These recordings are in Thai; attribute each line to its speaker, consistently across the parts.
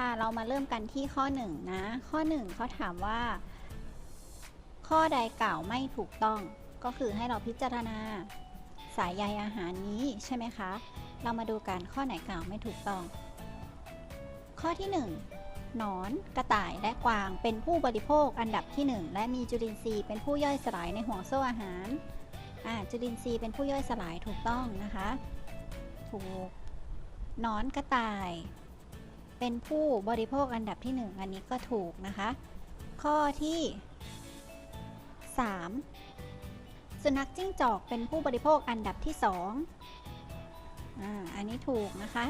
Speaker 1: ค่ะ เรามาเริ่มกันที่ข้อหนึ่งนะ ข้อหนึ่งเขาถามว่า ข้อใดกล่าวไม่ถูกต้อง ก็คือให้เราพิจารณาสายใยอาหารนี้ใช่ไหมคะ เรามาดูกันข้อไหนกล่าวไม่ถูกต้อง ข้อที่หนึ่งหนอน กระต่ายและกวางเป็นผู้บริโภคอันดับที่หนึ่งและมีจุลินทรีย์เป็นผู้ย่อยสลายในห่วงโซ่อาหารอ่าจุลินทรีย์เป็นผู้ย่อยสลายถูกต้องนะคะ ถูกหนอนกระต่าย เป็นผู้บริโภคอันดับที่หนึ่งอันนี้ก็ถูกนะคะ ข้อที่ 3 สุนัขจิ้งจอกเป็นผู้บริโภคอันดับที่ 2อ่าอันนี้ถูกนะคะ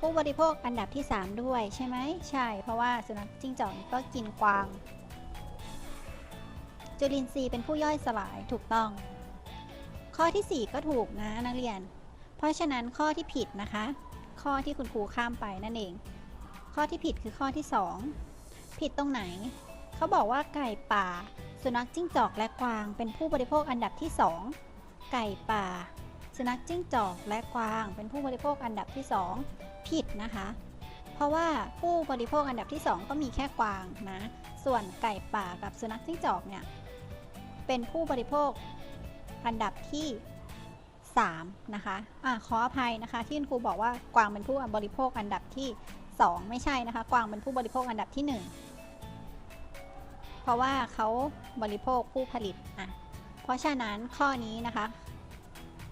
Speaker 1: ผู้บริโภคอันดับที่ 3 ด้วยใช่ไหมใช่ เพราะว่าสุนัขจิ้งจอกก็กินกวาง จุลินทรีย์เป็นผู้ย่อยสลายถูกต้อง ข้อที่ 4 ก็ถูกนะนักเรียน เพราะฉะนั้นข้อที่ผิดนะคะ ข้อที่คุณครูข้ามไปนั่นเอง ข้อที่ผิดคือข้อที่ 2 ผิดตรงไหน เขาบอกว่าไก่ป่า สุนัขจิ้งจอกและกวาง เป็นผู้บริโภคอันดับที่ 2 ไก่ป่า สุนัขจิ้งจอกและกวาง เป็นผู้บริโภคอันดับที่ 2 ผิดนะคะ เพราะว่าผู้บริโภคอันดับที่ 2 ก็มีแค่กวางนะ ส่วนไก่ป่ากับสุนัขจิ้งจอกเนี่ยเป็นผู้บริโภคอันดับที่ 3 นะคะอะขออภัยนะคะที่คุณครูบอกว่ากวางเป็นผู้บริโภคอันดับที่ 2 ไม่ใช่นะคะ กวางเป็นผู้บริโภคอันดับที่ 1 เพราะว่าเขาบริโภคผู้ผลิตอะเพราะฉะนั้นข้อนี้นะคะ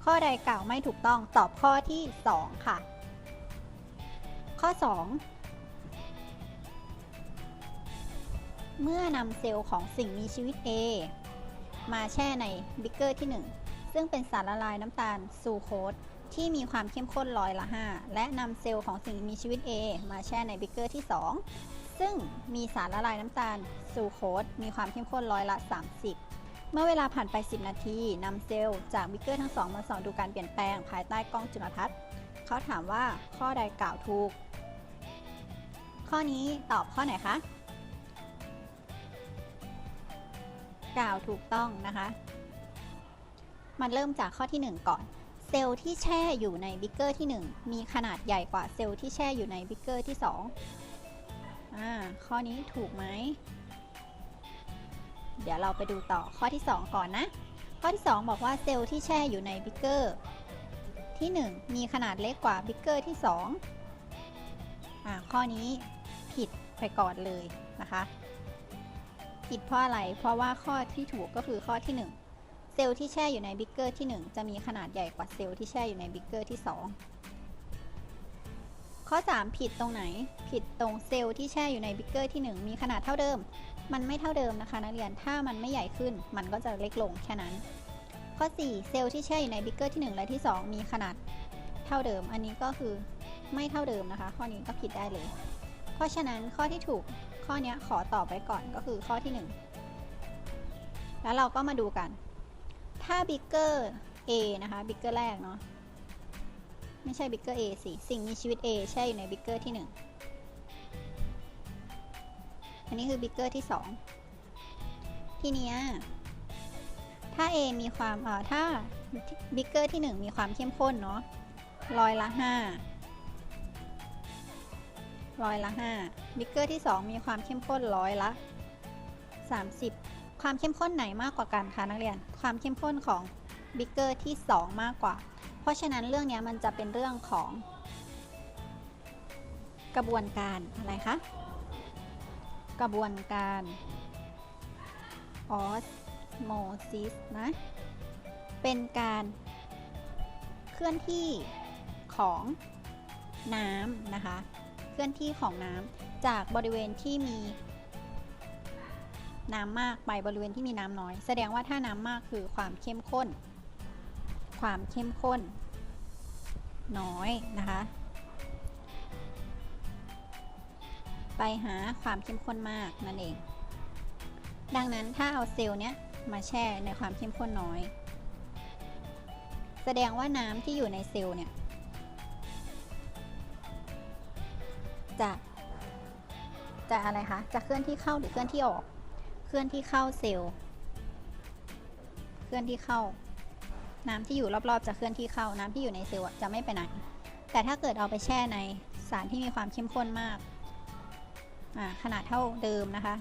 Speaker 1: ข้อใดกล่าวไม่ถูกต้องตอบข้อที่ 2 ค่ะ ข้อ 2เมื่อนำเซลล์ของสิ่งมีชีวิต A มาแช่ในบิ๊กเกอร์ที่ 1 ซึ่งเป็นสารละลายน้ำตาลซูโคสที่มีความเข้มข้นร้อยละ 5 และนำเซลล์ของสิ่งมีชีวิต A มาแช่ในบิกเกอร์ที่ 2 ซึ่งมีสารละลายน้ำตาลซูโคสมีความเข้มข้นร้อยละ 30 เมื่อเวลาผ่านไป 10 นาทีนำเซลล์จากบิกเกอร์ทั้งสองมาส่องดูการเปลี่ยนแปลงภายใต้กล้องจุลทรรศน์เขาถามว่าข้อใดกล่าวถูก ข้อนี้ตอบข้อไหนคะ กล่าวถูกต้องนะคะ มันเริ่มจากข้อที่ 1 ก่อน เซลล์ที่แช่อยู่ในบิ๊กเกอร์ที่ 1 มีขนาดใหญ่กว่าเซลล์ที่แช่อยู่ในบิ๊กเกอร์ที่2อ่าข้อนี้ถูกไหม เดี๋ยวเราไปดูต่อข้อที่ 2 ก่อนนะ ข้อที่ 2 บอกว่าเซลล์ที่แช่อยู่ในบิ๊กเกอร์ที่ 1 มีขนาดเล็กกว่าบิ๊กเกอร์ที่ 2อ่าข้อนี้ผิดไปก่อนเลยนะคะผิดเพราะอะไร เพราะว่าข้อที่ถูกก็คือข้อที่ 1 ซลล์ที่แช่อยู่ในบิ๊กเกอร์ที่ 1 จะมีขนาดใหญ่กว่าเซลล์ที่แช่อยู่ในบิ๊กเกอร์ที่ 2 ข้อ 3 ผิดตรงไหน ผิดตรงเซลล์ที่แช่อยู่ในบิ๊กเกอร์ที่ 1 มีขนาดเท่าเดิม มันไม่เท่าเดิมนะคะนักเรียน ถ้ามันไม่ใหญ่ขึ้น มันก็จะเล็กลงแค่นั้น ข้อ 4 เซลล์ที่แช่อยู่ในบิ๊กเกอร์ที่ 1 และที่ 2 มีขนาดเท่าเดิม อันนี้ก็คือไม่เท่าเดิมนะคะ ข้อนี้ก็ผิดได้เลย เพราะฉะนั้นข้อที่ถูกข้อนี้ขอตอบไว้ก่อนก็คือข้อที่ 1 แล้วเราก็มาดูกัน ถ้าบิ๊กเกอร์ A นะคะบิ๊กเกอร์แรกเนาะไม่ใช่บิ๊กเกอร์ A สิสิ่งมีชีวิต A แช่อยู่ในบิ๊กเกอร์ที่ 1 อันนี้คือบิ๊กเกอร์ที่ 2 ทีเนี้ยถ้า A มีความเอ่อถ้าบิ๊กเกอร์ที่ 1 มีความเข้มข้นเนาะร้อยละ5ร้อยละ5บิ๊กเกอร์ที่ 2 มีความเข้มข้นร้อยละ 30 ความเข้มข้นไหนมากกว่ากันคะนักเรียน ความเข้มข้นของบิ๊กเกอร์ที่ 2 มากกว่า เพราะฉะนั้นเรื่องนี้มันจะเป็นเรื่องของกระบวนการอะไรคะ กระบวนการออสโมซิสนะ เป็นการเคลื่อนที่ของน้ำนะคะ เคลื่อนที่ของน้ำจากบริเวณที่มี น้ำมากไปบริเวณที่มีน้ำน้อย แสดงว่าถ้าน้ำมากคือความเข้มข้น ความเข้มข้น น้อยนะคะ ไปหาความเข้มข้นมากนั่นเอง ดังนั้นถ้าเอาเซลล์เนี้ยมาแช่ในความเข้มข้นน้อย แสดงว่าน้ำที่อยู่ในเซลล์เนี่ยจะจะอะไรคะ จะเคลื่อนที่เข้าหรือเคลื่อนที่ออก เคลื่อนที่เข้าเซลล์ เคลื่อนที่เข้า น้ำที่อยู่รอบๆ จะเคลื่อนที่เข้า น้ำที่อยู่ในเซลล์จะไม่ไปไหน แต่ถ้าเกิดเอาไปแช่ในสารที่มีความเข้มข้นมาก ขนาดเท่าเดิมนะคะ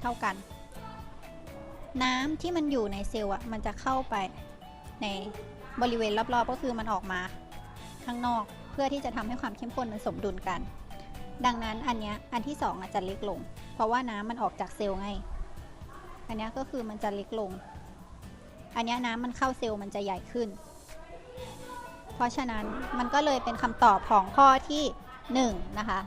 Speaker 1: เท่ากัน น้ำที่มันอยู่ในเซลล์อะมันจะเข้าไปในบริเวณรอบๆ ก็คือมันออกมาข้างนอกเพื่อที่จะทำให้ความเข้มข้นมันสมดุลกัน ดังนั้นอันเนี้ยอันที่สองอาจจะเล็กลง เพราะว่าน้ำมันออกจากเซลล์ไง อันนี้ก็คือมันจะเล็กลง อันนี้น้ำมันเข้าเซลล์มันจะใหญ่ขึ้น เพราะฉะนั้นมันก็เลยเป็นคำตอบของข้อที่หนึ่งนะคะ